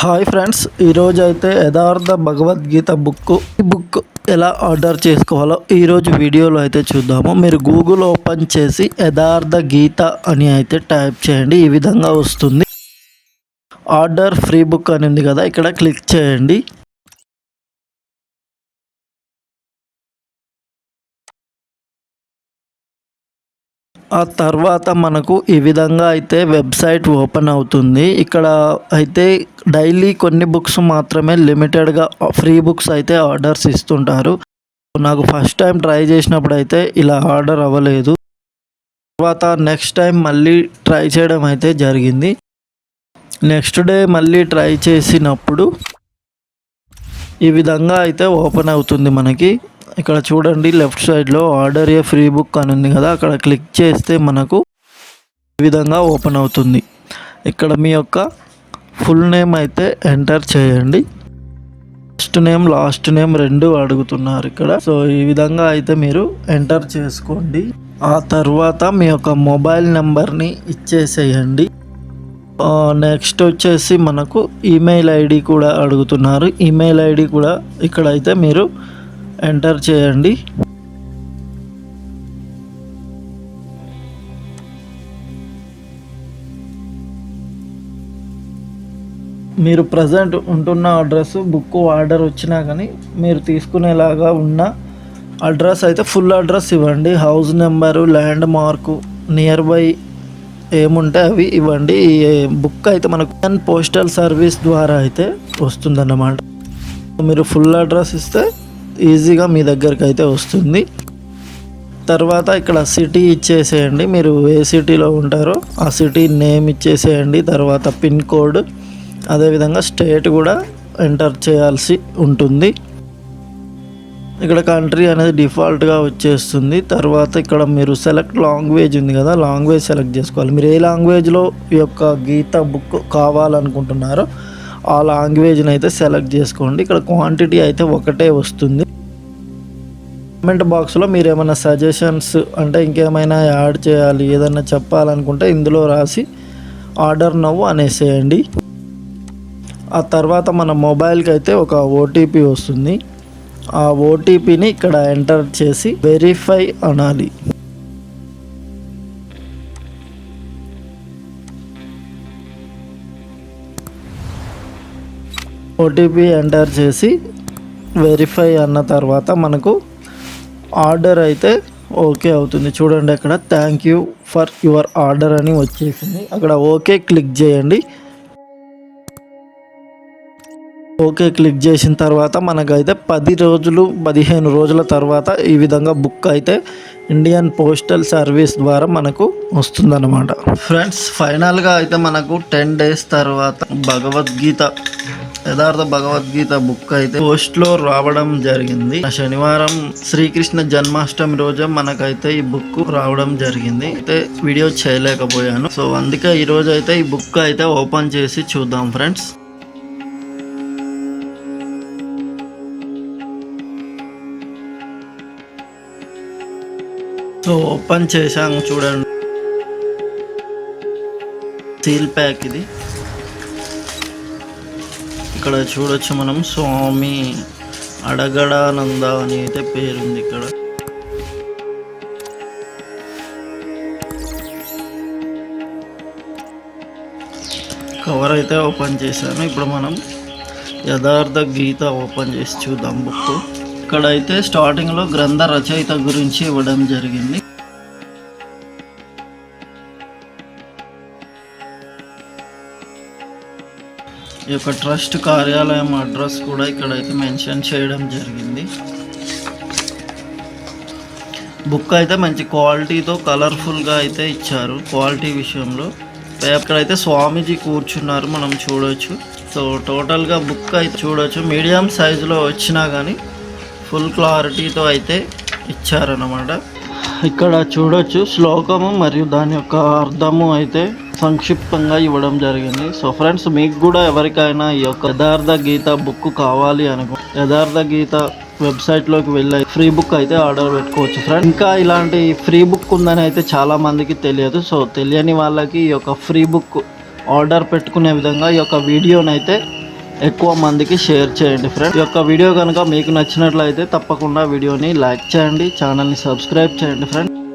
Hi friends ఈరోజు అయితే యథార్థ భగవద్గీత బుక్ ఈ బుక్ ఎలా ఆర్డర్ చేసుకోవాలో ఈరోజు వీడియోలో అయితే చూద్దాము. మీరు గూగుల్ ఓపెన్ చేసి యథార్థ గీత అని అయితే టైప్ చేయండి ఈ విధంగా వస్తుంది. ఆర్డర్ ఫ్రీ బుక్ అని ఉంది కదా ఇక్కడ క్లిక్ చేయండి. ఆ తర్వాత మనకు ఈ విధంగా అయితే వెబ్సైట్ ఓపెన్ అవుతుంది. ఇక్కడ అయితే డైలీ కొన్ని బుక్స్ మాత్రమే లిమిటెడ్గా ఫ్రీ బుక్స్ అయితే ఆర్డర్స్ ఇస్తుంటారు. నాకు ఫస్ట్ టైం ట్రై చేసినప్పుడు అయితే ఇలా ఆర్డర్ అవ్వలేదు. తర్వాత నెక్స్ట్ టైం మళ్ళీ ట్రై చేయడం అయితే జరిగింది. నెక్స్ట్ డే మళ్ళీ ట్రై చేసినప్పుడు ఈ విధంగా అయితే ఓపెన్ అవుతుంది మనకి. ఇక్కడ చూడండి లెఫ్ట్ సైడ్లో ఆర్డర్ ఏ ఫ్రీ బుక్ అని ఉంది కదా అక్కడ క్లిక్ చేస్తే మనకు ఈ విధంగా ఓపెన్ అవుతుంది. ఇక్కడ మీ యొక్క ఫుల్ నేమ్ అయితే ఎంటర్ చేయండి. ఫస్ట్ నేమ్ లాస్ట్ నేమ్ రెండు అడుగుతున్నారు ఇక్కడ. సో ఈ విధంగా అయితే మీరు ఎంటర్ చేసుకోండి. ఆ తర్వాత మీ యొక్క మొబైల్ నెంబర్ని ఇచ్చేసేయండి. నెక్స్ట్ వచ్చేసి మనకు ఈమెయిల్ ఐడి కూడా అడుగుతున్నారు. ఈమెయిల్ ఐడి కూడా ఇక్కడైతే మీరు ఎంటర్ చేయండి. మీరు ప్రజెంట్ ఉంటున్న అడ్రస్ బుక్ ఆర్డర్ వచ్చినా కానీ మీరు తీసుకునేలాగా ఉన్న అడ్రస్ అయితే ఫుల్ అడ్రస్ ఇవ్వండి. House number landmark nearby ఏముంటే అవి ఇవ్వండి. బుక్ అయితే మనకు పోస్టల్ సర్వీస్ ద్వారా అయితే వస్తుందన్నమాట. మీరు ఫుల్ అడ్రస్ ఇస్తే ఈజీగా మీ దగ్గరికి అయితే వస్తుంది. తర్వాత ఇక్కడ సిటీ ఇచ్చేసేయండి. మీరు ఏ సిటీలో ఉంటారో ఆ సిటీ నేమ్ ఇచ్చేసేయండి. తర్వాత పిన్ కోడ్ అదేవిధంగా స్టేట్ కూడా ఎంటర్ చేయాల్సి ఉంటుంది. ఇక్కడ కంట్రీ అనేది డిఫాల్ట్గా వచ్చేస్తుంది. తర్వాత ఇక్కడ మీరు సెలెక్ట్ లాంగ్వేజ్ ఉంది కదా లాంగ్వేజ్ సెలెక్ట్ చేసుకోవాలి. మీరు ఏ లాంగ్వేజ్లో ఈ యొక్క గీత బుక్ కావాలనుకుంటున్నారో ఆ లాంగ్వేజ్ని అయితే సెలెక్ట్ చేసుకోండి. ఇక్కడ క్వాంటిటీ అయితే ఒకటే వస్తుంది. కామెంట్ బాక్స్లో మీరు ఏమైనా సజెషన్స్ అంటే ఇంకేమైనా యాడ్ చేయాలి ఏదైనా చెప్పాలనుకుంటే ఇందులో రాసి ఆర్డర్ నవ్వు అనేసేయండి. ఆ తర్వాత మన మొబైల్కి అయితే ఒక ఓటీపీ వస్తుంది. ఆ ఓటీపీని ఇక్కడ ఎంటర్ చేసి వెరిఫై అనాలి. ఓటీపీ ఎంటర్ చేసి వెరిఫై అన్న తర్వాత మనకు ఆర్డర్ అయితే ఓకే అవుతుంది. చూడండి అక్కడ. Thank you for your order అని వచ్చేసింది. అక్కడ ఓకే క్లిక్ చేయండి. ఓకే క్లిక్ చేసిన తర్వాత మనకైతే పది రోజులు పదిహేను రోజుల తర్వాత ఈ విధంగా బుక్ అయితే ఇండియన్ పోస్టల్ సర్వీస్ ద్వారా మనకు వస్తుందన్నమాట. ఫ్రెండ్స్ ఫైనల్గా అయితే మనకు టెన్ డేస్ తర్వాత భగవద్గీత యథార్థ భగవద్గీత బుక్ అయితే పోస్ట్లో రావడం జరిగింది. శనివారం శ్రీకృష్ణ జన్మాష్టమి రోజు మనకైతే ఈ బుక్ రావడం జరిగింది. అయితే వీడియో చేయలేకపోయాను. సో అందుకే ఈ రోజు అయితే ఈ బుక్ అయితే ఓపెన్ చేసి చూద్దాం ఫ్రెండ్స్. సో ఓపెన్ చేశాము చూడండి. సీల్ ప్యాక్ ఇది. ఇక్కడ చూడొచ్చు మనం. స్వామి అడగడానంద అని అయితే పేరుంది ఇక్కడ. కవర్ అయితే ఓపెన్ చేశాను. ఇప్పుడు మనం యథార్థ గీత ఓపెన్ చేసి చూద్దాం బుక్ ఇక్కడైతే స్టార్టింగ్లో గ్రంథ రచయిత గురించి ఇవ్వడం జరిగింది. ఈ యొక్క ట్రస్ట్ కార్యాలయం అడ్రస్ కూడా ఇక్కడైతే మెన్షన్ చేయడం జరిగింది. బుక్ అయితే మంచి క్వాలిటీతో కలర్ఫుల్గా అయితే ఇచ్చారు క్వాలిటీ విషయంలో. అక్కడైతే అయితే స్వామీజీ కూర్చున్నారు మనం చూడవచ్చు సో టోటల్గా బుక్ అయితే చూడవచ్చు మీడియం సైజులో వచ్చినా కానీ ఫుల్ క్లారిటీతో అయితే ఇచ్చారన్నమాట. ఇక్కడ చూడొచ్చు శ్లోకము మరియు దాని యొక్క అర్థము అయితే సంక్షిప్తంగా ఇవ్వడం జరిగింది. సో ఫ్రెండ్స్ మీకు కూడా ఎవరికైనా ఈ యొక్క యథార్థ గీత బుక్ కావాలి అనుకో యథార్థ గీత వెబ్సైట్లోకి వెళ్ళి ఫ్రీ బుక్ అయితే ఆర్డర్ పెట్టుకోవచ్చు ఫ్రెండ్ ఇంకా ఇలాంటి ఫ్రీ బుక్ ఉందని అయితే చాలా మందికి తెలియదు. సో తెలియని వాళ్ళకి ఈ యొక్క ఫ్రీ బుక్ ఆర్డర్ పెట్టుకునే విధంగా ఈ యొక్క వీడియోని అయితే ఎక్కువ మందికి షేర్ చేయండి ఫ్రెండ్ ఈ యొక్క వీడియో కనుక మీకు నచ్చినట్లయితే తప్పకుండా వీడియోని లైక్ చేయండి ఛానల్ని సబ్స్క్రైబ్ చేయండి ఫ్రెండ్